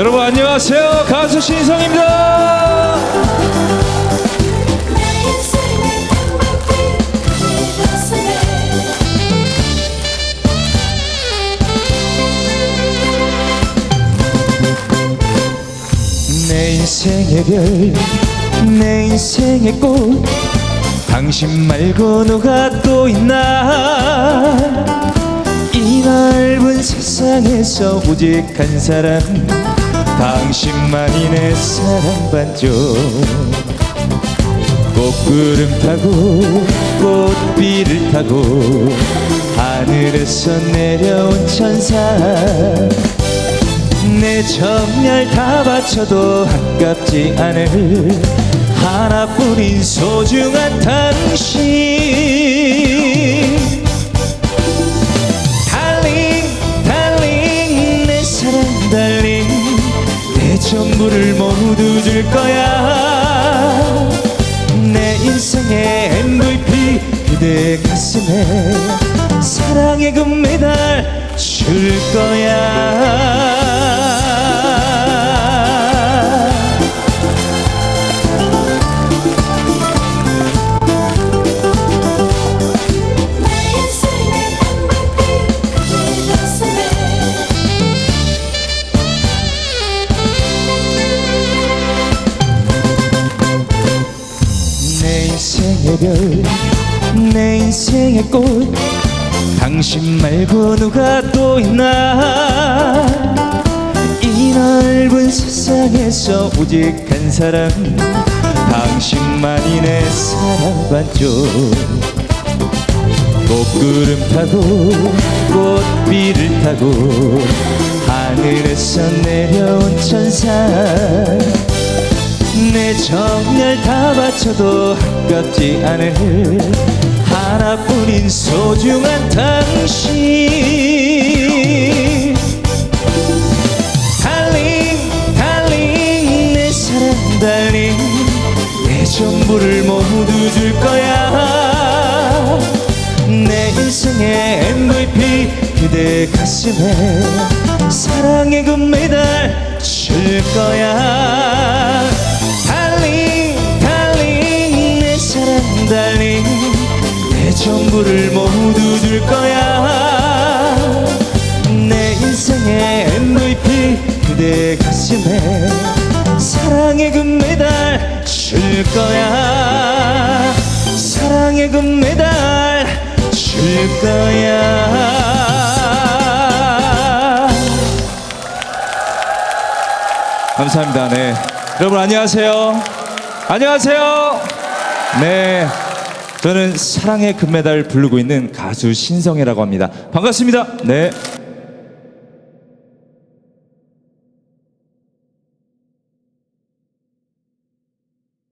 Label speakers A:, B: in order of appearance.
A: 여러분 안녕하세요. 가수 신성입니다.
B: 내 인생의
A: 별 내 인생의 꽃 당신 말고 누가 또 있나? 이 넓은 세상에서 오직 한 사람 당신만이 내 사랑 반쪽. 꽃구름 타고 꽃비를 타고 하늘에서 내려온 천사. 내 정열 다 바쳐도 아깝지 않을 하나뿐인 소중한 당신 내 전부를 모두 줄 거야. 내 인생의 MVP 그대 가슴에 사랑의 금메달 줄 거야
B: 내 인생의
A: 별, 내 인생의 꽃, 당신 말고 누가 또 있나? 이 넓은 세상에서 오직 한 사람, 당신만이 내 사랑 반쪽. 꽃구름 타고 꽃비를 타고 하늘에서 내려온 천사 내 정열 다 바쳐도 아깝지 않을 하나뿐인 소중한 당신. 달링 달링 내 사랑 달링 내 전부를 모두 줄 거야. 내 인생의 MVP 그대 가슴에 사랑의 금메달 줄 거야 달링 내 전부를 모두 줄 거야. 내 인생의 MVP 그대 가슴에 사랑의 금메달 줄 거야. 사랑의 금메달 줄 거야. 감사합니다. 네. 여러분 안녕하세요. 안녕하세요 네. 저는 사랑의 금메달 부르고 있는 가수 신성이라고 합니다. 반갑습니다. 네